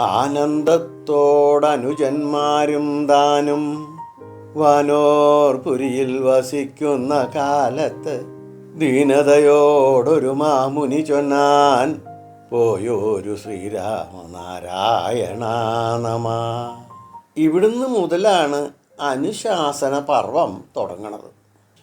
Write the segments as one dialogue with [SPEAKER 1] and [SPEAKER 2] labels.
[SPEAKER 1] ആനന്ദത്തോടനുജന്മാരും താനും വനോർപുരിയിൽ വസിക്കുന്ന കാലത്ത് ദീനതയോടൊരു മാമുനി ചൊന്നാൻ പോയോരു ശ്രീരാമനാരായണ നമ ഇവിടുന്ന് മുതലാണ് അനുശാസന പർവം തുടങ്ങണത്.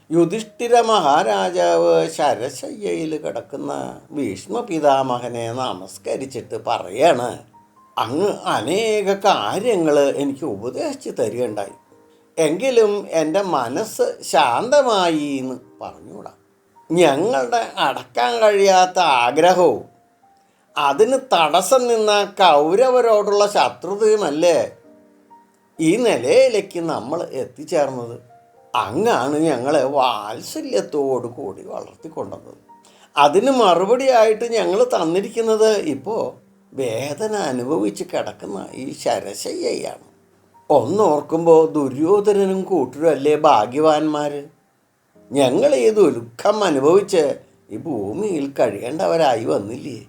[SPEAKER 1] യുധിഷ്ഠിര മഹാരാജാവ് ശരശയ്യയിൽ കിടക്കുന്ന ഭീഷ്മ പിതാമഹനെ നമസ്കരിച്ചിട്ട് പറയാണ് അങ്ങ് അനേക കാര്യങ്ങൾ എനിക്ക് ഉപദേശിച്ച് തരികയുണ്ടായി. എങ്കിലും എന്റെ മനസ്സ് ശാന്തമായി എന്ന് പറഞ്ഞുകൂടാ. ഞങ്ങളുടെ അടക്കാൻ കഴിയാത്ത ആഗ്രഹവും അതിന് തടസ്സം നിന്ന കൗരവരോടുള്ള ശത്രുതയുമല്ലേ ഈ നിലയിലേക്ക് നമ്മൾ എത്തിച്ചേർന്നത്? അങ്ങാണ് ഞങ്ങളെ വാത്സല്യത്തോടു കൂടി വളർത്തിക്കൊണ്ടത്. അതിന് മറുപടിയായിട്ട് ഞങ്ങൾ തന്നിരിക്കുന്നത് ഇപ്പോൾ വേദന അനുഭവിച്ച് കിടക്കുന്ന ഈ ശരശയ്യയാണ്. ഒന്നോർക്കുമ്പോൾ ദുര്യോധനനും കൂട്ടരും അല്ലേ ഭാഗ്യവാന്മാർ ഞങ്ങൾ ഈ ദുഃഖം അനുഭവിച്ച് ഈ ഭൂമിയിൽ കഴിയേണ്ടവരായി വന്നില്ലേ?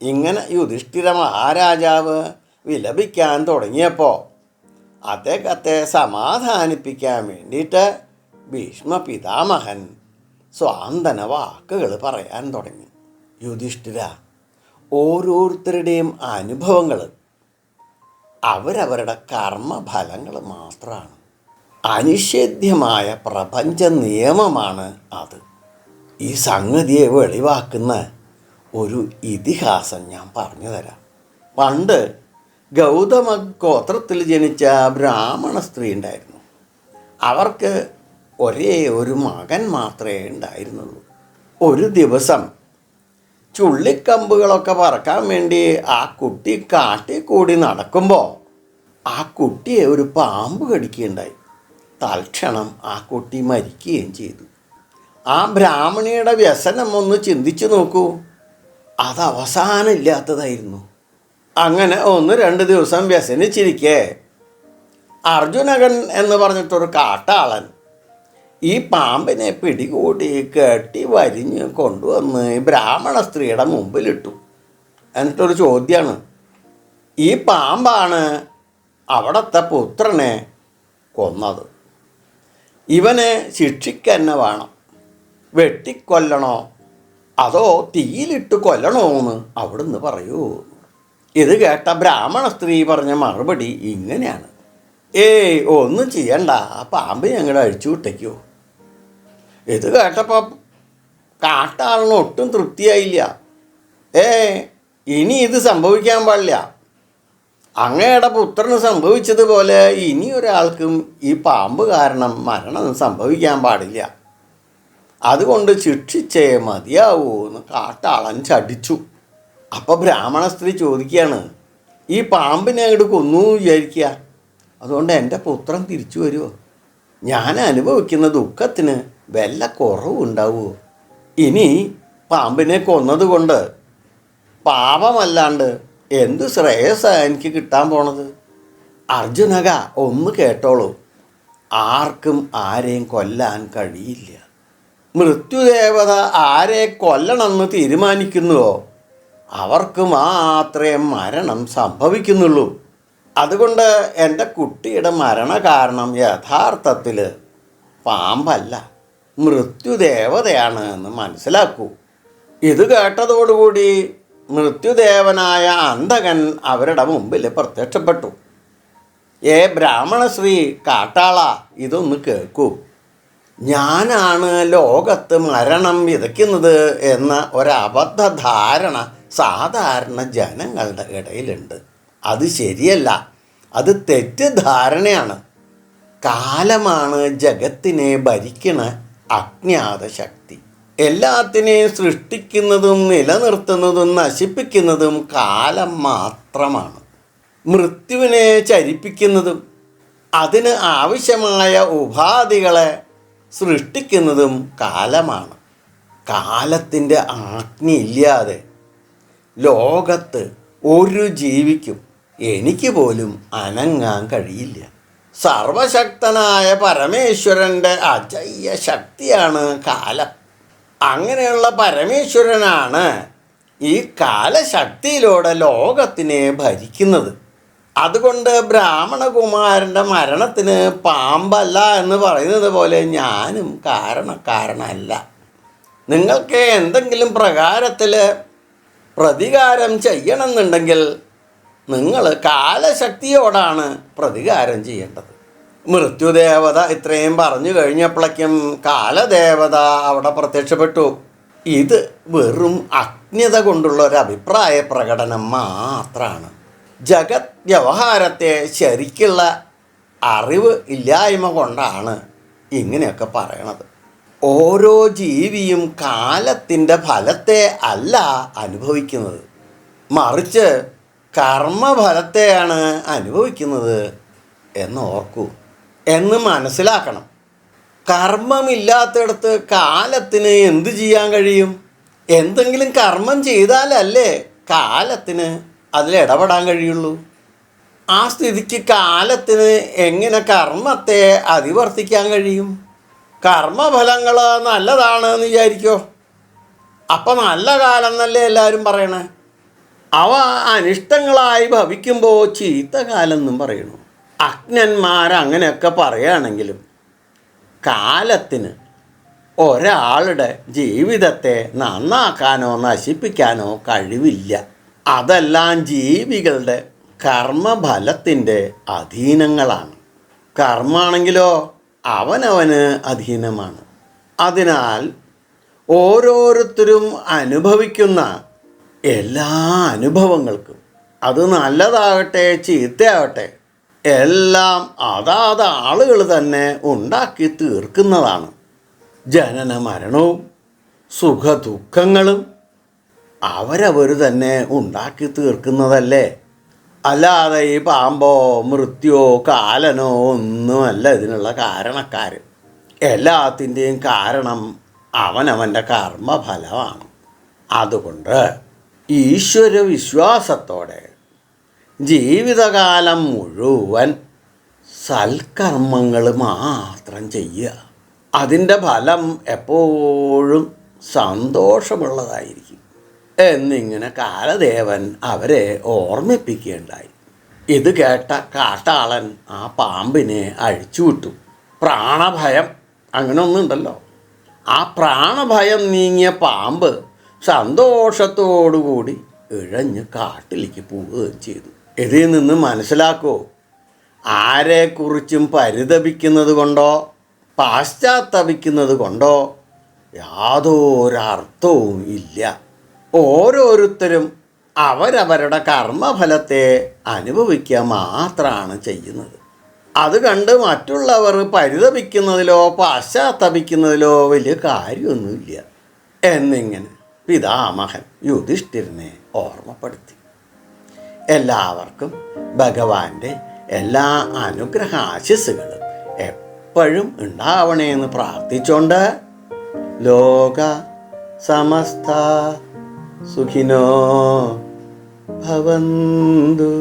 [SPEAKER 1] ഇങ്ങനെ യുധിഷ്ഠിര മഹാരാജാവ് വിലപിക്കാൻ തുടങ്ങിയപ്പോൾ അദ്ദേഹത്തെ സമാധാനിപ്പിക്കാൻ വേണ്ടിയിട്ട് ഭീഷ്മ പിതാമഹൻ സ്വാന്തന വാക്കുകൾ പറയാൻ തുടങ്ങി. യുധിഷ്ഠിര ഓരോരുത്തരുടെയും അനുഭവങ്ങൾ അവരവരുടെ കർമ്മഫലങ്ങൾ മാത്രമാണ് അനിഷേധ്യമായ പ്രപഞ്ച നിയമമാണ് അത്. ഈ സംഗതിയെ വെളിവാക്കുന്ന ഒരു ഇതിഹാസം ഞാൻ പറഞ്ഞു തരാം പണ്ട് ഗൗതമ ഗോത്രത്തിൽ ജനിച്ച ബ്രാഹ്മണ സ്ത്രീ ഉണ്ടായിരുന്നു. അവർക്ക് ഒരേ ഒരു മകൻ മാത്രമേ ഉണ്ടായിരുന്നുള്ളൂ. ഒരു ദിവസം ചുള്ളിക്കമ്പുകളൊക്കെ പറക്കാൻ വേണ്ടി ആ കുട്ടി കാട്ടിൽ കൂടി നടക്കുമ്പോൾ ആ കുട്ടിയെ ഒരു പാമ്പ് കടിക്കുകയുണ്ടായി. തൽക്ഷണം ആ കുട്ടി മരിക്കുകയും ചെയ്തു. ആ ബ്രാഹ്മണിയുടെ വ്യസനം ഒന്ന് ചിന്തിച്ചു നോക്കൂ. അത് അവസാനമില്ലാത്തതായിരുന്നു. അങ്ങനെ ഒന്ന് രണ്ട് ദിവസം വ്യസനിച്ചിരിക്കെ. അർജുനകൻ എന്ന് പറഞ്ഞിട്ടൊരു കാട്ടാളൻ ഈ പാമ്പിനെ പിടികൂടി കെട്ടി വരിഞ്ഞ് കൊണ്ടുവന്ന് ബ്രാഹ്മണ സ്ത്രീയുടെ മുമ്പിലിട്ടു. എന്നിട്ടൊരു ചോദ്യമാണ് ഈ പാമ്പാണ് അവിടത്തെ പുത്രനെ കൊന്നത്? ഇവനെ ശിക്ഷിക്കന്നെ വേണം. വെട്ടിക്കൊല്ലണോ? അതോ തീയിലിട്ട് കൊല്ലണോ എന്ന് അവിടുന്ന് പറയൂ. ഇത് കേട്ട ബ്രാഹ്മണ സ്ത്രീ പറഞ്ഞ മറുപടി ഇങ്ങനെയാണ് ഏയ് ഒന്നും ചെയ്യണ്ട. ആ പാമ്പ് ഞങ്ങളുടെ അഴിച്ചു വിട്ടേക്കോ. ഇത് കേട്ടപ്പോൾ കാട്ടാളിന് ഒട്ടും തൃപ്തിയായില്ല. ഏ ഇനി ഇത് സംഭവിക്കാൻ പാടില്ല. അങ്ങയുടെ പുത്രന് സംഭവിച്ചതുപോലെ ഇനി ഒരാൾക്കും ഈ പാമ്പ് കാരണം മരണം സംഭവിക്കാൻ പാടില്ല. അതുകൊണ്ട് ശിക്ഷിച്ചേ മതിയാവൂ എന്ന് കാട്ടാളൻ ചടിച്ചു. അപ്പോൾ ബ്രാഹ്മണ സ്ത്രീ ചോദിക്കുകയാണ് ഈ പാമ്പിനെ അങ്ങോട്ട് കൊന്നു വിചാരിക്കുക. അതുകൊണ്ട് എന്റെ പുത്രൻ തിരിച്ചു വരുമോ ഞാൻ അനുഭവിക്കുന്ന ദുഃഖത്തിന് വല്ല കുറവുണ്ടാവുമോ ഇനി പാമ്പിനെ കൊന്നതുകൊണ്ട് പാപമല്ലാണ്ട് എന്ത് ശ്രേയസ്സാണ് എനിക്ക് കിട്ടാൻ പോണത്? അർജുനക ഒന്ന് കേട്ടോളൂ. ആർക്കും ആരെയും കൊല്ലാൻ കഴിയില്ല. മൃത്യുദേവത ആരെ കൊല്ലണമെന്ന് തീരുമാനിക്കുന്നുവോ? അവർക്ക് മാത്രമേ മരണം സംഭവിക്കുന്നുള്ളൂ. അതുകൊണ്ട് എന്റെ കുട്ടിയുടെ മരണ കാരണം യഥാർത്ഥത്തിൽ പാമ്പല്ല. മൃത്യുദേവതയാണ് എന്ന് മനസ്സിലാക്കൂ. ഇത് കേട്ടതോടുകൂടി മൃത്യുദേവനായ അന്ധകൻ അവരുടെ മുമ്പിൽ പ്രത്യക്ഷപ്പെട്ടു. ഏ ബ്രാഹ്മണശ്രീ കാട്ടാള ഇതൊന്ന് കേൾക്കൂ. ഞാനാണ് ലോകത്ത് മരണം വിതയ്ക്കുന്നത് എന്ന ഒരബദ്ധ ധാരണ സാധാരണ ജനങ്ങളുടെ ഇടയിലുണ്ട്. അത് ശരിയല്ല അത് തെറ്റിദ്ധാരണയാണ്. കാലമാണ് ജഗത്തിനെ ഭരിക്കണ അജ്ഞാത ശക്തി എല്ലാത്തിനെയും സൃഷ്ടിക്കുന്നതും നിലനിർത്തുന്നതും നശിപ്പിക്കുന്നതും കാലം മാത്രമാണ്. മൃത്യുവിനെ ചരിപ്പിക്കുന്നതും അതിന് ആവശ്യമായ ഉപാധികളെ സൃഷ്ടിക്കുന്നതും കാലമാണ്. കാലത്തിന്റെ ആജ്ഞയില്ലാതെ ലോകത്ത് ഒരു ജീവിക്കും എനിക്ക് പോലും അനങ്ങാൻ കഴിയില്ല. സർവശക്തനായ പരമേശ്വരന്റെ അജയ്യ ശക്തിയാണ് കാലം. അങ്ങനെയുള്ള പരമേശ്വരനാണ് ഈ കാലശക്തിയിലൂടെ ലോകത്തിനെ ഭരിക്കുന്നത്. അതുകൊണ്ട് ബ്രാഹ്മണകുമാരന്റെ മരണത്തിന് പാമ്പല്ല എന്ന് പറയുന്നത് പോലെ ഞാനും കാരണക്കാരനല്ല. നിങ്ങൾക്ക് എന്തെങ്കിലും പ്രകാരത്തിൽ പ്രതികാരം ചെയ്യണമെന്നുണ്ടെങ്കിൽ നിങ്ങൾ കാലശക്തിയോടാണ് പ്രതികാരം ചെയ്യേണ്ടത്. മൃത്യുദേവത ഇത്രയും പറഞ്ഞു കഴിഞ്ഞപ്പോഴേക്കും കാലദേവത അവിടെ പ്രത്യക്ഷപ്പെട്ടു. ഇത് വെറും അജ്ഞത കൊണ്ടുള്ള ഒരു അഭിപ്രായ പ്രകടനം മാത്രമാണ് ജഗത് വ്യവഹാരത്തെ ശരിക്കുള്ള അറിവ് ഇല്ലായ്മ കൊണ്ടാണ് ഇങ്ങനെയൊക്കെ പറയണത്. ഓരോ ജീവിയും കാലത്തിന്റെ ഫലത്തെ അല്ല അനുഭവിക്കുന്നത്. മറിച്ച് കർമ്മഫലത്തെയാണ് അനുഭവിക്കുന്നത് എന്ന് ഓർക്കൂ. എന്ന് മനസ്സിലാക്കണം. കർമ്മമില്ലാത്തടത്ത് കാലത്തിന് എന്ത് ചെയ്യാൻ കഴിയും? എന്തെങ്കിലും കർമ്മം ചെയ്താലല്ലേ കാലത്തിന് അതിൽ ഇടപെടാൻ കഴിയുള്ളൂ? ആ സ്ഥിതിക്ക് കാലത്തിന് എങ്ങനെ കർമ്മത്തെ അതിവർത്തിക്കാൻ കഴിയും? കർമ്മഫലങ്ങൾ നല്ലതാണ് എന്ന് വിചാരിക്കോ? അപ്പം നല്ല കാലം എന്നല്ലേ എല്ലാവരും പറയണേ? അവ അനിഷ്ടങ്ങളായി ഭവിക്കുമ്പോൾ ചീത്ത കാലം എന്നും പറയണു? അജ്ഞന്മാർ അങ്ങനെയൊക്കെ പറയുകയാണെങ്കിലും കാലത്തിന് ഒരാളുടെ ജീവിതത്തെ നന്നാക്കാനോ നശിപ്പിക്കാനോ കഴിവില്ല. അതെല്ലാം ജീവികളുടെ കർമ്മഫലത്തിന്റെ അധീനങ്ങളാണ്. കർമ്മമാണെങ്കിലോ അവനവന് അധീനമാണ്. അതിനാൽ ഓരോരുത്തരും അനുഭവിക്കുന്ന എല്ലാ അനുഭവങ്ങൾക്കും അത് നല്ലതാകട്ടെ ചീത്തയാകട്ടെ എല്ലാം അതാത് ആളുകൾ തന്നെ ഉണ്ടാക്കി തീർക്കുന്നതാണ്. ജനന മരണവും സുഖദുഃഖങ്ങളും അവരവർ തന്നെ ഉണ്ടാക്കി തീർക്കുന്നതല്ലേ? അല്ലാതെ ഈ പാമ്പോ മൃത്യോ കാലനോ ഒന്നുമല്ല ഇതിനുള്ള കാരണക്കാർ എല്ലാത്തിന്റെയും കാരണം അവനവന്റെ കർമ്മഫലമാണ്. അതുകൊണ്ട് ഈശ്വര വിശ്വാസത്തോടെ ജീവിതകാലം മുഴുവൻ സൽക്കർമ്മങ്ങൾ മാത്രം ചെയ്യുക. അതിന്റെ ഫലം എപ്പോഴും സന്തോഷമുള്ളതായിരിക്കും. എന്നിങ്ങനെ കാലദേവൻ അവരെ ഓർമ്മിപ്പിക്കുകയുണ്ടായി ഇത് കേട്ട കാട്ടാളൻ ആ പാമ്പിനെ അഴിച്ചുവിട്ടു. പ്രാണഭയം അങ്ങനെ ഒന്നുണ്ടല്ലോ ആ പ്രാണഭയം നീങ്ങിയ പാമ്പ് സന്തോഷത്തോടുകൂടി ഇഴഞ്ഞ് കാട്ടിലേക്ക് പോവുകയും ചെയ്തു. ഇതിൽ നിന്ന് മനസ്സിലാക്കൂ. ആരെക്കുറിച്ചും പരിതപിക്കുന്നത് കൊണ്ടോ പാശ്ചാത്തപിക്കുന്നത് കൊണ്ടോ യാതൊരർത്ഥവും ഇല്ല. ഓരോരുത്തരും അവരവരുടെ കർമ്മഫലത്തെ അനുഭവിക്കുക മാത്രമാണ് ചെയ്യുന്നത്. അത് കണ്ട് മറ്റുള്ളവർ പരിതപിക്കുന്നതിലോ പാശ്ചാത്തപിക്കുന്നതിലോ വലിയ കാര്യമൊന്നുമില്ല. എന്നിങ്ങനെ പിതാമഹൻ യുധിഷ്ഠിരനെ ഓർമ്മപ്പെടുത്തി. എല്ലാവർക്കും ഭഗവാന്റെ എല്ലാ അനുഗ്രഹ ആശസ്സുകളും എപ്പോഴും ഉണ്ടാവണേ എന്ന് പ്രാർത്ഥിച്ചുകൊണ്ട് ലോക സമസ്ത സുഖിനോ ഭവന്തു.